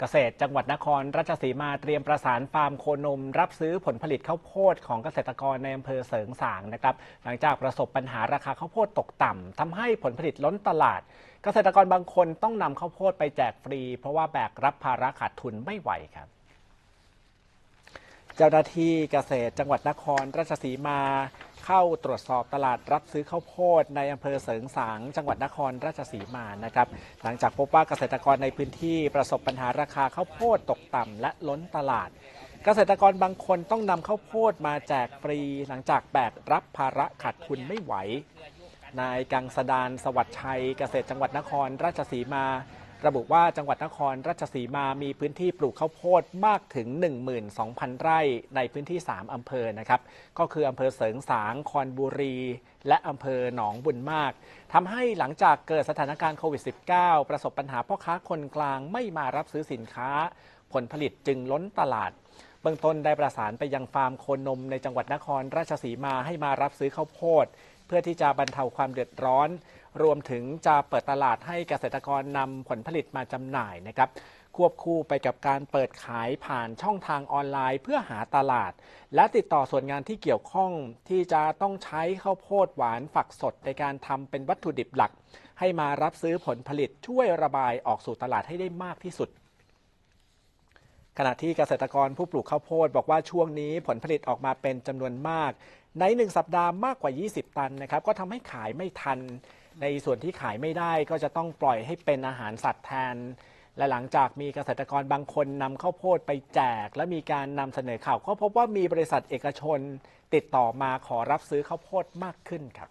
เกษตรจังหวัดนครราชสีมาเตรียมประสานฟาร์มโคนม รับซื้อผลผลิตข้าวโพดของเกษตรกรในอำเภอเสริงสางนะครับหลังจากประสบปัญหาราคาข้าวโพดตกต่ำทำให้ผลผลิตล้นตลาด เกษตรกรบางคนต้องนำข้าวโพดไปแจกฟรี เพราะว่าแบกรับภาระขาดทุนไม่ไหวครับ เจ้าหน้าที่เกษตรจังหวัดนครราชสีมา เข้าตรวจสอบตลาดรับซื้อข้าวโพดในอำเภอเสริงสาง จังหวัดนครราชสีมานะครับ หลังจากพบว่าเกษตรกรในพื้นที่ประสบปัญหาราคาข้าวโพดตกต่ำและล้นตลาด เกษตรกรบางคนต้องนำข้าวโพดมาแจกฟรี หลังจากแบกรับภาระขาดทุนไม่ไหว นายกังสดานสวัสดิ์ชัยเกษตรจังหวัดนครราชสีมา ระบุว่าจังหวัดนครราชสีมามีพื้นที่ปลูกข้าวโพดมากถึง 12,000 ไร่ในพื้นที่ 3 อำเภอนะครับก็คืออำเภอเสริงสางคอนบุรี และอำเภอหนองบุญมากทำให้หลังจากเกิดสถานการณ์โควิด -19 ประสบปัญหาพ่อค้าคนกลางไม่มารับซื้อสินค้า ผลผลิตจึงล้นตลาด เบื้องต้นได้ประสานไปยังฟาร์มโคนนมในจังหวัดนครราชสีมาให้มารับซื้อข้าวโพด เพื่อที่จะบรรเทาความเดือดร้อน รวมถึงจะเปิดตลาดให้เกษตรกรนำผลผลิตมาจำหน่ายนะครับควบคู่ไปกับการเปิดขายผ่านช่องทางออนไลน์เพื่อหาตลาด และติดต่อส่วนงานที่เกี่ยวข้องที่จะต้องใช้ข้าวโพดหวานฝักสดในการทำเป็นวัตถุดิบหลัก ให้มารับซื้อผลผลิตช่วยระบายออกสู่ตลาดให้ได้มากที่สุด ขณะที่เกษตรกรผู้ปลูกข้าวโพดบอกว่าช่วงนี้ผลผลิตออกมาเป็นจำนวนมาก ใน1สัปดาห์มากกว่า 20 ตันนะครับก็ทำให้ขายไม่ทัน ในส่วนที่ขายไม่ได้ก็จะต้องปล่อยให้เป็นอาหารสัตว์แทน และหลังจากมีเกษตรกรบางคนนำข้าวโพดไปแจก และมีการนำเสนอข่าวก็พบว่ามีบริษัทเอกชน ติดต่อมาขอรับซื้อข้าวโพดมากขึ้นครับ